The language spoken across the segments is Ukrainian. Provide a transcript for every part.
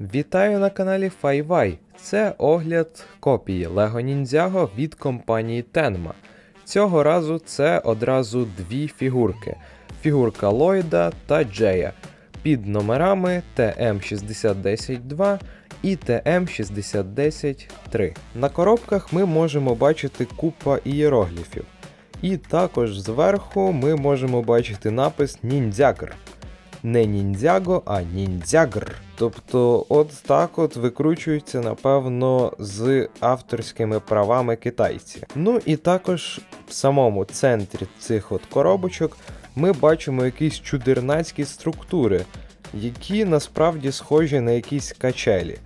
Вітаю на каналі FiWi. Це огляд копії Lego Ninjago від компанії Tenma. Цього разу це одразу дві фігурки: фігурка Ллойда та Джея під номерами TM6010-2 і TM6010-3. На коробках ми можемо бачити купа ієрогліфів. І також зверху ми можемо бачити напис Ніндзягр не ніндзяго, а ніндзягр. Тобто, от так от викручуються, напевно, з авторськими правами китайці. Ну і також в самому центрі цих от коробочок ми бачимо якісь чудернацькі структури, які насправді схожі на якісь качелі.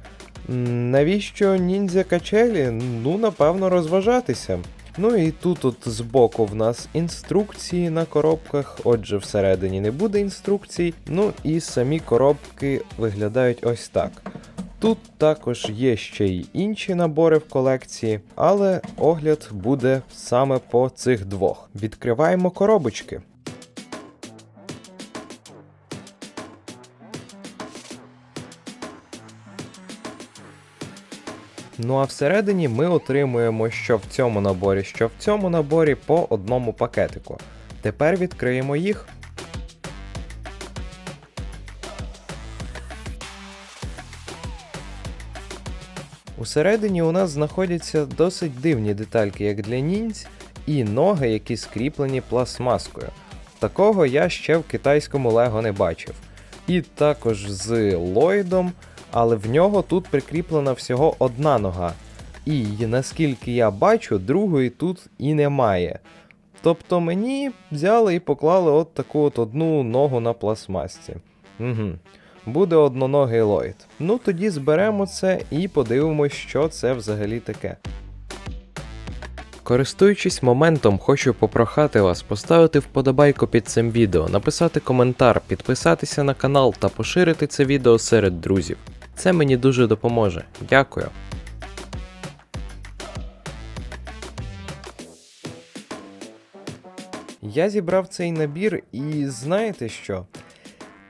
Навіщо ніндзя качелі? Ну, напевно, розважатися. Ну і тут от збоку в нас інструкції на коробках, отже, всередині не буде інструкцій. Ну і самі коробки виглядають ось так. Тут також є ще й інші набори в колекції, але огляд буде саме по цих двох. Відкриваємо коробочки. Ну а всередині ми отримуємо що в цьому наборі, що в цьому наборі по одному пакетику. Тепер відкриємо їх. Усередині у нас знаходяться досить дивні детальки, як для ніндзь, і ноги, які скріплені пластмаскою. Такого я ще в китайському Лего не бачив. І також з Ллойдом, але в нього тут прикріплена всього одна нога. І наскільки я бачу, другої тут і немає. Тобто мені взяли і поклали от таку от одну ногу на пластмасці. Угу. Буде одноногий Ллойд. Ну тоді зберемо це і подивимось, що це взагалі таке. Користуючись моментом, хочу попрохати вас поставити вподобайку під цим відео, написати коментар, підписатися на канал та поширити це відео серед друзів. Це мені дуже допоможе. Дякую. Я зібрав цей набір і знаєте що?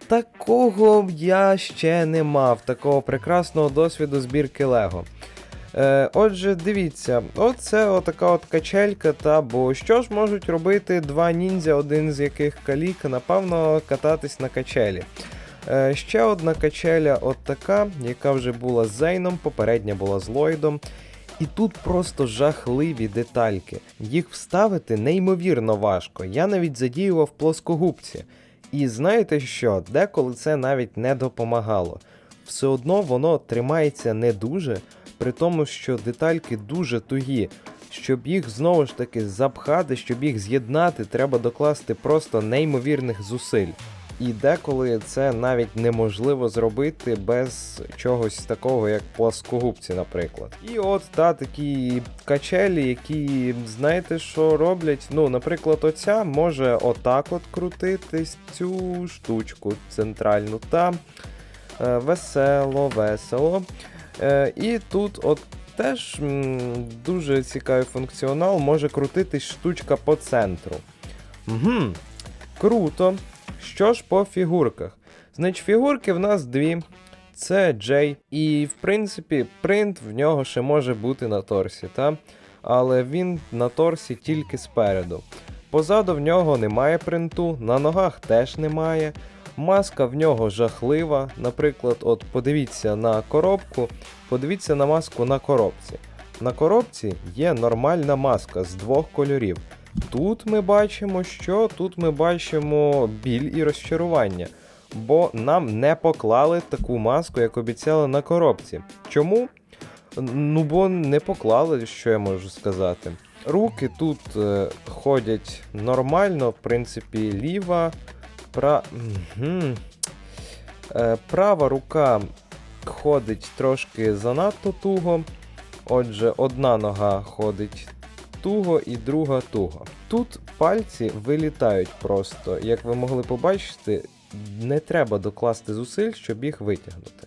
Такого я ще не мав, такого прекрасного досвіду збірки Лего. Е, отже, дивіться, оце отака от качелька, та бо що ж можуть робити два ніндзя, один з яких калік, напевно, кататись на качелі. Е, ще одна качеля, от така, яка вже була з Зейном, попередня була з Ллойдом. І тут просто жахливі детальки. Їх вставити неймовірно важко. Я навіть задіював плоскогубці. І знаєте що? Деколи це навіть не допомагало. Все одно воно тримається не дуже, при тому, що детальки дуже тугі. Щоб їх знову ж таки запхати, щоб їх з'єднати, треба докласти просто неймовірних зусиль. І деколи це навіть неможливо зробити без чогось такого, як пласкогубці, наприклад. І от та такі качелі, які знаєте, що роблять. Ну, наприклад, оця може отак от крутитись цю штучку центральну. Та е, весело, весело. Е, і тут от теж м, дуже цікавий функціонал, може крутитись штучка по центру. Угу, круто. Що ж по фігурках? Значить, фігурки в нас дві. Це Джей. І, в принципі, принт в нього ще може бути на торсі, та? але він на торсі тільки спереду. Позаду в нього немає принту, на ногах теж немає. Маска в нього жахлива. Наприклад, от подивіться на коробку, подивіться на маску на коробці. На коробці є нормальна маска з двох кольорів. Тут ми бачимо, що тут ми бачимо біль і розчарування, бо нам не поклали таку маску, як обіцяли на коробці. Чому? Ну, бо не поклали, що я можу сказати. Руки тут е, ходять нормально, в принципі, ліва, пра... Мгм. Е, права рука ходить трошки занадто туго. Отже, одна нога ходить туго і друга туго. Тут пальці вилітають просто. Як ви могли побачити, не треба докласти зусиль, щоб їх витягнути.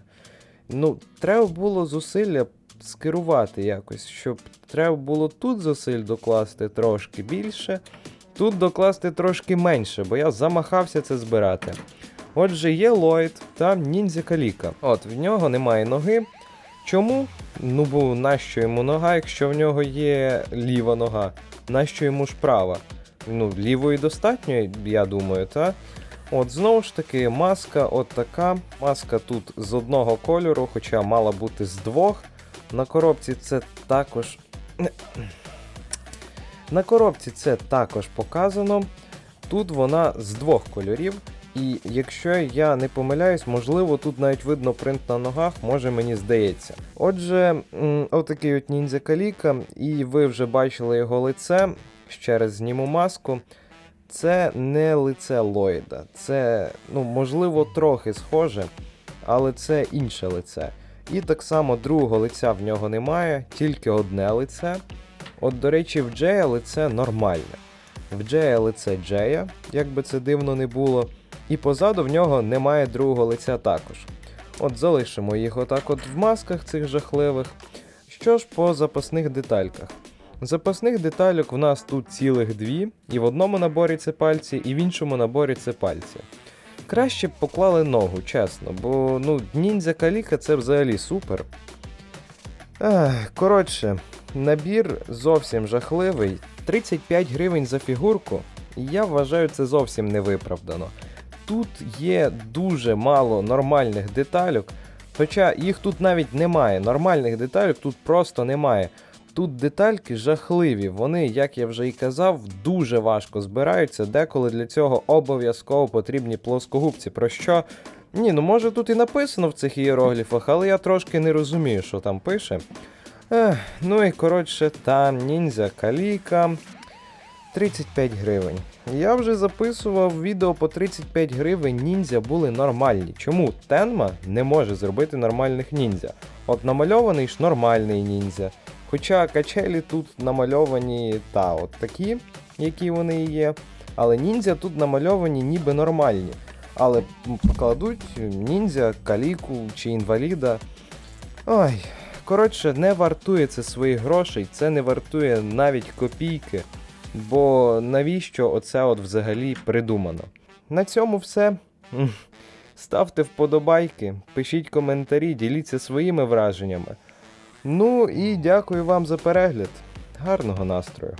Ну, треба було зусилля скерувати якось, щоб треба було тут зусиль докласти трошки більше, тут докласти трошки менше, бо я замахався це збирати. Отже, є Ллойд та Ніндзя Каліка. От, в нього немає ноги. Чому? Ну бо нащо йому нога, якщо в нього є ліва нога? Нащо йому ж права? Ну, лівої достатньо, я думаю, та? От знову ж таки, маска от така. Маска тут з одного кольору, хоча мала бути з двох. На коробці це також. На коробці це також показано. Тут вона з двох кольорів. І якщо я не помиляюсь, можливо, тут навіть видно принт на ногах, може мені здається. Отже, отакий от ніндзя каліка, і ви вже бачили його лице. Ще раз зніму маску. Це не лице Ллойда. Це, ну, можливо, трохи схоже, але це інше лице. І так само другого лиця в нього немає, тільки одне лице. От, до речі, в Джея лице нормальне. В Джея лице Джея, як би це дивно не було. І позаду в нього немає другого лиця також. От залишимо їх отак от в масках цих жахливих. Що ж по запасних детальках? Запасних детальок в нас тут цілих дві, і в одному наборі це пальці, і в іншому наборі це пальці. Краще б поклали ногу, чесно, бо ну, ніндзя каліка це взагалі супер. Ах, коротше, набір зовсім жахливий. 35 гривень за фігурку. Я вважаю це зовсім невиправдано. Тут є дуже мало нормальних детальок, хоча їх тут навіть немає. Нормальних детальок тут просто немає. Тут детальки жахливі, вони, як я вже і казав, дуже важко збираються, деколи для цього обов'язково потрібні плоскогубці. Про що? Ні, ну може тут і написано в цих ієрогліфах, але я трошки не розумію, що там пише. Ех, ну і коротше, там ніндзя каліка. 35 гривень. Я вже записував відео по 35 гривень ніндзя були нормальні. Чому Тенма не може зробити нормальних ніндзя? От намальований ж нормальний ніндзя. Хоча качелі тут намальовані та от такі, які вони є. Але ніндзя тут намальовані ніби нормальні. Але покладуть ніндзя, каліку чи інваліда. Ой, коротше, не вартує це своїх грошей, це не вартує навіть копійки. Бо навіщо оце от взагалі придумано? На цьому все. Ставте вподобайки, пишіть коментарі, діліться своїми враженнями. Ну і дякую вам за перегляд. Гарного настрою!